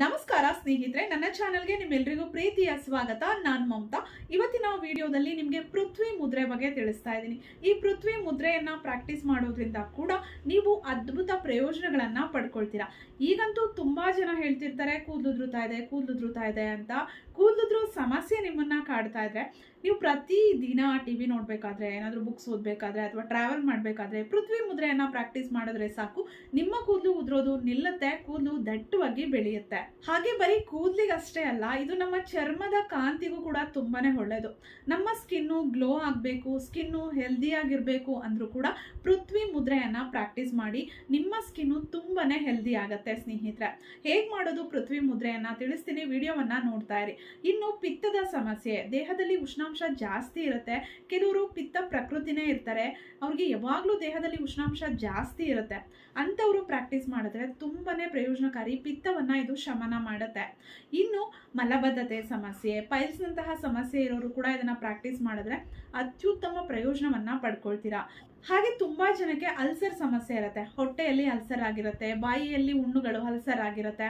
ನಮಸ್ಕಾರ ಸ್ನೇಹಿತರೆ, ನನ್ನ ಚಾನೆಲ್ಗೆ ನಿಮ್ಮೆಲ್ಲರಿಗೂ ಪ್ರೀತಿಯ ಸ್ವಾಗತ. ನಾನು ಮಮತಾ. ಇವತ್ತಿನ ವಿಡಿಯೋದಲ್ಲಿ ನಿಮಗೆ ಪೃಥ್ವಿ ಮುದ್ರೆ ಬಗ್ಗೆ ತಿಳಿಸ್ತಾ ಇದ್ದೀನಿ. ಈ ಪೃಥ್ವಿ ಮುದ್ರೆಯನ್ನು ಪ್ರಾಕ್ಟೀಸ್ ಮಾಡೋದ್ರಿಂದ ಕೂಡ ನೀವು ಅದ್ಭುತ ಪ್ರಯೋಜನಗಳನ್ನು ಪಡ್ಕೊಳ್ತೀರಾ. ಈಗಂತೂ ತುಂಬ ಜನ ಹೇಳ್ತಿರ್ತಾರೆ, ಕೂದಲು ಧೃತಾ ಇದೆ, ಕೂದಲು ಧೃತಾ ಇದೆ ಅಂತ. ಕೂದಲು ಸಮಸ್ಯೆ ನಿಮ್ಮನ್ನು ಕಾಡ್ತಾ ಇದ್ರೆ, ನೀವು ಪ್ರತಿ ದಿನ ಟಿ ವಿ ನೋಡಬೇಕಾದ್ರೆ, ಏನಾದರೂ ಬುಕ್ಸ್ ಓದಬೇಕಾದ್ರೆ ಅಥವಾ ಟ್ರಾವೆಲ್ ಮಾಡಬೇಕಾದ್ರೆ, ಪೃಥ್ವಿ ಮುದ್ರೆಯನ್ನು ಪ್ರಾಕ್ಟೀಸ್ ಮಾಡಿದ್ರೆ ಸಾಕು. ನಿಮ್ಮ ಕೂದಲು ಉದುರೋದು ನಿಲ್ಲುತ್ತೆ, ಕೂದಲು ದಟ್ಟವಾಗಿ ಬೆಳೆಯುತ್ತೆ. ಹಾಗೆ ಬರೀ ಕೂದಲಿಗಷ್ಟೇ ಅಲ್ಲ, ಇದು ನಮ್ಮ ಚರ್ಮದ ಕಾಂತಿಗೂ ಕೂಡ ತುಂಬಾನೇ ಒಳ್ಳೆಯದು ನಮ್ಮ ಸ್ಕಿನ್ನು ಗ್ಲೋ ಆಗಬೇಕು, ಸ್ಕಿನ್ನು ಹೆಲ್ದಿ ಆಗಿರಬೇಕು ಅಂದ್ರೂ ಕೂಡ ಪೃಥ್ವಿ ಮುದ್ರೆಯನ್ನ ಪ್ರಾಕ್ಟೀಸ್ ಮಾಡಿ ನಿಮ್ಮ ಸ್ಕಿನ್ನು ತುಂಬಾನೇ ಹೆಲ್ದಿ ಆಗುತ್ತೆ ಸ್ನೇಹಿತರೆ. ಹೇಗೆ ಮಾಡೋದು ಪೃಥ್ವಿ ಮುದ್ರೆಯನ್ನ ತಿಳಿಸ್ತೀನಿ, ವಿಡಿಯೋವನ್ನ ನೋಡ್ತಾ ಇರಿ. ಇನ್ನು ಪಿತ್ತದ ಸಮಸ್ಯೆ, ದೇಹದಲ್ಲಿ ಉಷ್ಣಾಂಶ ಜಾಸ್ತಿ ಇರುತ್ತೆ, ಕೆಲವರು ಪಿತ್ತ ಪ್ರಕೃತಿನೇ ಇರ್ತಾರೆ, ಅವ್ರಿಗೆ ಯಾವಾಗಲೂ ದೇಹದಲ್ಲಿ ಉಷ್ಣಾಂಶ ಜಾಸ್ತಿ ಇರುತ್ತೆ. ಅಂಥವರು ಪ್ರಾಕ್ಟೀಸ್ ಮಾಡಿದ್ರೆ ತುಂಬಾನೇ ಪ್ರಯೋಜನಕಾರಿ, ಪಿತ್ತವನ್ನ ಇದು ಶಮನ ಮಾಡುತ್ತೆ. ಇನ್ನು ಮಲಬದ್ಧತೆ ಸಮಸ್ಯೆ, ಪೈಲ್ಸ್ನಂತಹ ಸಮಸ್ಯೆ ಇರೋರು ಕೂಡ ಇದನ್ನ ಪ್ರಾಕ್ಟೀಸ್ ಮಾಡಿದ್ರೆ ಅತ್ಯುತ್ತಮ ಪ್ರಯೋಜನವನ್ನ ಪಡ್ಕೊಳ್ತೀರಾ? ಹಾಗೆ ತುಂಬಾ ಜನಕ್ಕೆ ಅಲ್ಸರ್ ಸಮಸ್ಯೆ ಇರುತ್ತೆ. ಹೊಟ್ಟೆಯಲ್ಲಿ ಅಲ್ಸರ್ ಆಗಿರುತ್ತೆ, ಬಾಯಿಯಲ್ಲಿ ಹುಣ್ಣುಗಳು ಅಲ್ಸರ್ ಆಗಿರುತ್ತೆ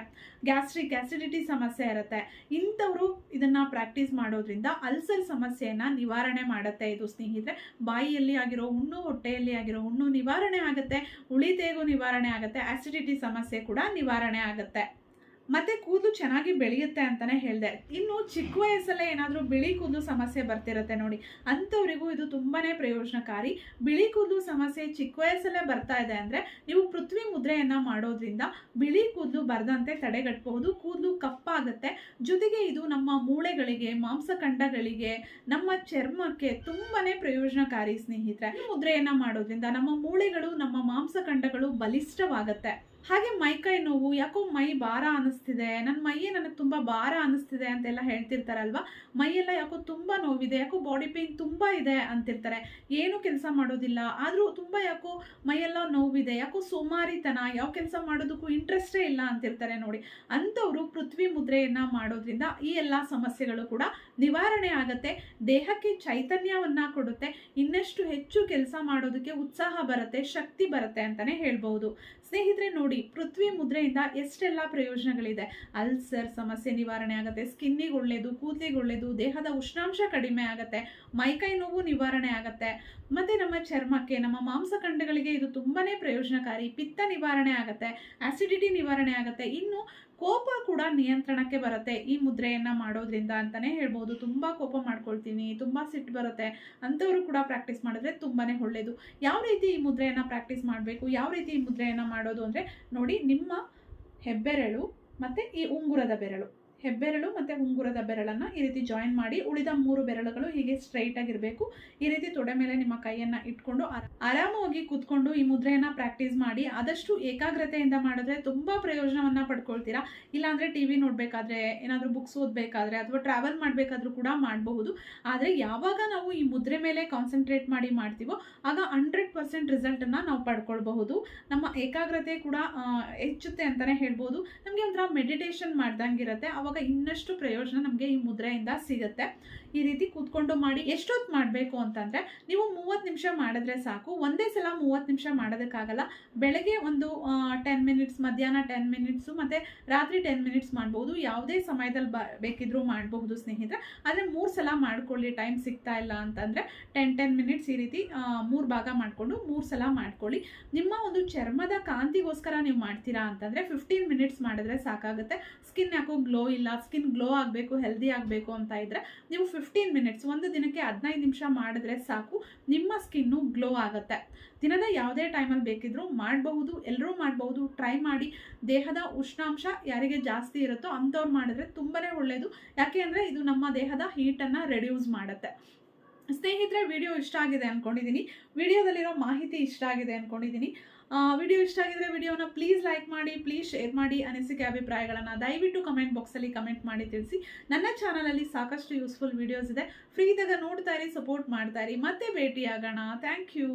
ಗ್ಯಾಸ್ಟ್ರಿಕ್ ಆಸಿಡಿಟಿ ಸಮಸ್ಯೆ ಇರುತ್ತೆ. ಇಂಥವರು ಇದನ್ನ ಪ್ರಾಕ್ಟೀಸ್ ಮಾಡೋದ್ರಿಂದ ಅಲ್ಸರ್ ಸಮಸ್ಯೆಯನ್ನು ನಿವಾರಣೆ ಮಾಡುತ್ತೆ. ಇದು ಸ್ನೇಹಿತರೆ, ಬಾಯಿಯಲ್ಲಿ ಆಗಿರೋ ಹುಣ್ಣು ಹೊಟ್ಟೆಯಲ್ಲಿ ಆಗಿರೋ ಹುಣ್ಣು ನಿವಾರಣೆ ಆಗುತ್ತೆ ಉಳಿತೇಗೂ ನಿವಾರಣೆ ಆಗುತ್ತೆ ಆಸಿಡಿಟಿ ಸಮಸ್ಯೆ ಕೂಡ ನಿವಾರಣೆ ಆಗುತ್ತೆ. ಮತ್ತೆ ಕೂದಲು ಚೆನ್ನಾಗಿ ಬೆಳೆಯುತ್ತೆ ಅಂತಾನೆ ಹೇಳಿದೆ. ಇನ್ನು ಚಿಕ್ಕ ವಯಸ್ಸಲ್ಲೇ ಏನಾದರೂ ಬಿಳಿ ಕೂದಲು ಸಮಸ್ಯೆ ಬರ್ತಿರುತ್ತೆ ನೋಡಿ. ಅಂಥವರಿಗೂ ಇದು ತುಂಬಾ ಪ್ರಯೋಜನಕಾರಿ. ಬಿಳಿ ಕೂದಲು ಸಮಸ್ಯೆ ಚಿಕ್ಕ ವಯಸ್ಸಲ್ಲೇ ಬರ್ತಾ ಇದೆ ಅಂದರೆ ನೀವು ಪೃಥ್ವಿ ಮುದ್ರೆಯನ್ನು ಮಾಡೋದ್ರಿಂದ ಬಿಳಿ ಕೂದಲು ಬರದಂತೆ ತಡೆಗಟ್ಟಬಹುದು ಕೂದಲು ಕಪ್ಪಾಗುತ್ತೆ. ಜೊತೆಗೆ ಇದು ನಮ್ಮ ಮೂಳೆಗಳಿಗೆ, ಮಾಂಸಖಂಡಗಳಿಗೆ, ನಮ್ಮ ಚರ್ಮಕ್ಕೆ ತುಂಬಾ ಪ್ರಯೋಜನಕಾರಿ ಸ್ನೇಹಿತರೆ. ಮುದ್ರೆಯನ್ನು ಮಾಡೋದ್ರಿಂದ ನಮ್ಮ ಮೂಳೆಗಳು, ನಮ್ಮ ಮಾಂಸಖಂಡಗಳು ಬಲಿಷ್ಠವಾಗುತ್ತೆ. ಹಾಗೆ ಮೈಕೈ ನೋವು, ಯಾಕೋ ಮೈ ಭಾರ ಅನಿಸ್ತಿದೆ ನನ್ನ ಮೈಯೇ ನನಗೆ ತುಂಬ ಭಾರ ಅನಿಸ್ತಿದೆ ಅಂತೆಲ್ಲ ಹೇಳ್ತಿರ್ತಾರಲ್ವ? ಮೈಯೆಲ್ಲ ಯಾಕೋ ತುಂಬ ನೋವಿದೆ, ಯಾಕೋ ಬಾಡಿ ಪೇನ್ ತುಂಬ ಇದೆ ಅಂತಿರ್ತಾರೆ. ಏನು ಕೆಲಸ ಮಾಡೋದಿಲ್ಲ, ಆದರೂ ತುಂಬ ಯಾಕೋ ಮೈಯೆಲ್ಲ ನೋವಿದೆ, ಯಾಕೋ ಸೋಮಾರಿತನ, ಯಾವ ಕೆಲಸ ಮಾಡೋದಕ್ಕೂ ಇಂಟ್ರೆಸ್ಟೇ ಇಲ್ಲ ಅಂತಿರ್ತಾರೆ ನೋಡಿ. ಅಂಥವರು ಪೃಥ್ವಿ ಮುದ್ರೆಯನ್ನು ಮಾಡೋದ್ರಿಂದ ಈ ಎಲ್ಲ ಸಮಸ್ಯೆಗಳು ಕೂಡ ನಿವಾರಣೆ ಆಗುತ್ತೆ, ದೇಹಕ್ಕೆ ಚೈತನ್ಯವನ್ನು ಕೊಡುತ್ತೆ, ಇನ್ನಷ್ಟು ಹೆಚ್ಚು ಕೆಲಸ ಮಾಡೋದಕ್ಕೆ ಉತ್ಸಾಹ ಬರುತ್ತೆ, ಶಕ್ತಿ ಬರುತ್ತೆ ಅಂತಲೇ ಹೇಳ್ಬೋದು ಸ್ನೇಹಿತರೆ ನೋಡಿ ಪೃಥ್ವಿ ಮುದ್ರೆಯಿಂದ ಎಷ್ಟೆಲ್ಲ ಪ್ರಯೋಜನಗಳಿದೆ? ಅಲ್ಸರ್ ಸಮಸ್ಯೆ ನಿವಾರಣೆ ಆಗುತ್ತೆ, ಸ್ಕಿನ್ನಿಗೆ ಒಳ್ಳೆಯದು ಕೂದಲಿಗೆ ಒಳ್ಳೆಯದು ದೇಹದ ಉಷ್ಣಾಂಶ ಕಡಿಮೆ ಆಗುತ್ತೆ, ಮೈಕೈ ನೋವು ನಿವಾರಣೆ ಆಗುತ್ತೆ. ಮತ್ತು ನಮ್ಮ ಚರ್ಮಕ್ಕೆ, ನಮ್ಮ ಮಾಂಸಖಂಡಗಳಿಗೆ ಇದು ತುಂಬಾ ಪ್ರಯೋಜನಕಾರಿ. ಪಿತ್ತ ನಿವಾರಣೆ ಆಗುತ್ತೆ ಆಸಿಡಿಟಿ ನಿವಾರಣೆ ಆಗುತ್ತೆ. ಇನ್ನು ಕೋಪ ಕೂಡ ನಿಯಂತ್ರಣಕ್ಕೆ ಬರುತ್ತೆ ಈ ಮುದ್ರೆಯನ್ನ ಮಾಡೋದ್ರಿಂದ ಅಂತಾನೆ ಹೇಳ್ಬೋದು. ತುಂಬಾ ಕೋಪ ಮಾಡ್ಕೊಳ್ತೀನಿ, ತುಂಬಾ ಸಿಟ್ಟು ಬರುತ್ತೆ ಅಂಥವ್ರು ಕೂಡ ಪ್ರಾಕ್ಟೀಸ್ ಮಾಡಿದ್ರೆ ತುಂಬಾನೇ ಒಳ್ಳೇದು. ಯಾವ ರೀತಿ ಈ ಮುದ್ರೆಯನ್ನ ಪ್ರಾಕ್ಟೀಸ್ ಮಾಡಬೇಕು, ಯಾವ ರೀತಿ ಈ ಮುದ್ರೆಯನ್ನ ಮಾಡೋದು ಅಂದ್ರೆ ನೋಡಿ ನಿಮ್ಮ ಹೆಬ್ಬೆರಳು ಮತ್ತೆ ಈ ಉಂಗುರದ ಬೆರಳು. ಹೆಬ್ಬೆರಳು ಮತ್ತು ಉಂಗುರದ ಬೆರಳನ್ನು ಈ ರೀತಿ ಜಾಯಿನ್ ಮಾಡಿ ಉಳಿದ ಮೂರು ಬೆರಳುಗಳು ಹೀಗೆ ಸ್ಟ್ರೈಟ್ ಆಗಿರಬೇಕು ಈ ರೀತಿ ತೊಡೆ ಮೇಲೆ ನಿಮ್ಮ ಕೈಯನ್ನು ಇಟ್ಕೊಂಡು ಆರ- ಆರಾಮವಾಗಿ ಕೂತ್ಕೊಂಡು ಈ ಮುದ್ರೆಯನ್ನು ಪ್ರಾಕ್ಟೀಸ್ ಮಾಡಿ ಆದಷ್ಟು ಏಕಾಗ್ರತೆಯಿಂದ ಮಾಡಿದ್ರೆ ತುಂಬ ಪ್ರಯೋಜನವನ್ನು ಪಡ್ಕೊಳ್ತೀರಾ. ಇಲ್ಲಾಂದ್ರೆ ಟಿವಿ ನೋಡಬೇಕಾದ್ರೆ, ಏನಾದರೂ ಬುಕ್ಸ್ ಓದಬೇಕಾದ್ರೆ ಅಥವಾ ಟ್ರಾವೆಲ್ ಮಾಡಬೇಕಾದ್ರೂ ಕೂಡ ಮಾಡಬಹುದು. ಆದರೆ ಯಾವಾಗ ನಾವು ಈ ಮುದ್ರೆ ಮೇಲೆ ಕಾನ್ಸಂಟ್ರೇಟ್ ಮಾಡಿ ಮಾಡ್ತೀವೋ ಆಗ ಹಂಡ್ರೆಡ್ ಪರ್ಸೆಂಟ್ ರಿಸಲ್ಟನ್ನು ನಾವು ಪಡ್ಕೊಳ್ಬಹುದು. ನಮ್ಮ ಏಕಾಗ್ರತೆ ಕೂಡ ಹೆಚ್ಚುತ್ತೆ ಅಂತಲೇ ಹೇಳ್ಬೋದು. ನಮಗೆ ಒಂಥರ ಮೆಡಿಟೇಷನ್ ಮಾಡ್ದಂಗಿರುತ್ತೆ. ಅವಾಗ ಇನ್ನಷ್ಟು ಪ್ರಯೋಜನ ನಮಗೆ ಈ ಮುದ್ರೆಯಿಂದ ಸಿಗುತ್ತೆ. ಈ ರೀತಿ ಕೂತ್ಕೊಂಡು ಮಾಡಿ ಎಷ್ಟೊತ್ತು ಮಾಡಬೇಕು ಅಂತಂದರೆ ನೀವು ಮೂವತ್ತು ನಿಮಿಷ ಮಾಡಿದ್ರೆ ಸಾಕು. ಒಂದೇ ಸಲ ಮೂವತ್ತು ನಿಮಿಷ ಮಾಡೋದಕ್ಕಾಗಲ್ಲ. ಬೆಳಗ್ಗೆ ಒಂದು ಟೆನ್ ಮಿನಿಟ್ಸ್ ಮಧ್ಯಾಹ್ನ ಟೆನ್ ಮಿನಿಟ್ಸು ಮತ್ತು ರಾತ್ರಿ ಟೆನ್ ಮಿನಿಟ್ಸ್ ಮಾಡ್ಬೋದು. ಯಾವುದೇ ಸಮಯದಲ್ಲಿ ಬ, ಬೇಕಿದ್ರೂ ಮಾಡಬಹುದು ಸ್ನೇಹಿತರೆ. ಆದರೆ ಮೂರು ಸಲ ಮಾಡ್ಕೊಳ್ಳಿ ಟೈಮ್ ಸಿಗ್ತಾ ಇಲ್ಲ ಅಂತಂದರೆ ಟೆನ್ ಟೆನ್ ಮಿನಿಟ್ಸ್ ಈ ರೀತಿ ಮೂರು ಭಾಗ ಮಾಡಿಕೊಂಡು ಮೂರು ಸಲ ಮಾಡ್ಕೊಳ್ಳಿ. ನಿಮ್ಮ ಒಂದು ಚರ್ಮದ ಕಾಂತಿಗೋಸ್ಕರ ನೀವು ಮಾಡ್ತೀರಾ ಅಂತಂದರೆ ಫಿಫ್ಟೀನ್ ಮಿನಿಟ್ಸ್ ಮಾಡಿದ್ರೆ ಸಾಕಾಗುತ್ತೆ. ಸ್ಕಿನ್ ಯಾಕೋ ಗ್ಲೋ ಇಲ್ಲ ಸ್ಕಿನ್ ಗ್ಲೋ ಆಗಬೇಕು ಹೆಲ್ದಿ ಆಗಬೇಕು ಅಂತ ಇದ್ದರೆ ನೀವು ಫಿಫ್ಟೀನ್ ಮಿನಿಟ್ಸ್ ಒಂದು ದಿನಕ್ಕೆ ಹದಿನೈದು ನಿಮಿಷ ಮಾಡಿದ್ರೆ ಸಾಕು, ನಿಮ್ಮ ಸ್ಕಿನ್ನು ಗ್ಲೋ ಆಗುತ್ತೆ. ದಿನದ ಯಾವುದೇ ಟೈಮಲ್ಲಿ ಬೇಕಿದ್ರೂ ಮಾಡಬಹುದು ಎಲ್ಲರೂ ಮಾಡಬಹುದು ಟ್ರೈ ಮಾಡಿ. ದೇಹದ ಉಷ್ಣಾಂಶ ಯಾರಿಗೆ ಜಾಸ್ತಿ ಇರುತ್ತೋ ಅಂಥವ್ರು ಮಾಡಿದ್ರೆ ತುಂಬಾ ಒಳ್ಳೆಯದು ಯಾಕೆ ಅಂದರೆ ಇದು ನಮ್ಮ ದೇಹದ ಹೀಟನ್ನು ರೆಡ್ಯೂಸ್ ಮಾಡುತ್ತೆ. ಸ್ನೇಹಿತರೆ ವಿಡಿಯೋ ಇಷ್ಟ ಆಗಿದೆ ಅಂದ್ಕೊಂಡಿದ್ದೀನಿ ವಿಡಿಯೋದಲ್ಲಿರೋ ಮಾಹಿತಿ ಇಷ್ಟ ಆಗಿದೆ ಅನ್ಕೊಂಡಿದ್ದೀನಿ ವಿಡಿಯೋ ಇಷ್ಟ ಆಗಿದ್ರೆ ವಿಡಿಯೋನ ಪ್ಲೀಸ್ ಲೈಕ್ ಮಾಡಿ ಪ್ಲೀಸ್ ಶೇರ್ ಮಾಡಿ ಅನಿಸಿಕೆ ಅಭಿಪ್ರಾಯಗಳನ್ನು ದಯವಿಟ್ಟು ಕಮೆಂಟ್ ಬಾಕ್ಸಲ್ಲಿ ಕಮೆಂಟ್ ಮಾಡಿ ತಿಳಿಸಿ. ನನ್ನ ಚಾನಲಲ್ಲಿ ಸಾಕಷ್ಟು ಯೂಸ್ಫುಲ್ ವಿಡಿಯೋಸ್ ಇದೆ. ಫ್ರೀ ಇದ್ದಾಗ ನೋಡ್ತಾ ಇರಿ ಸಪೋರ್ಟ್ ಮಾಡ್ತಾ ಇರಿ. ಮತ್ತೆ ಭೇಟಿಯಾಗೋಣ. Thank you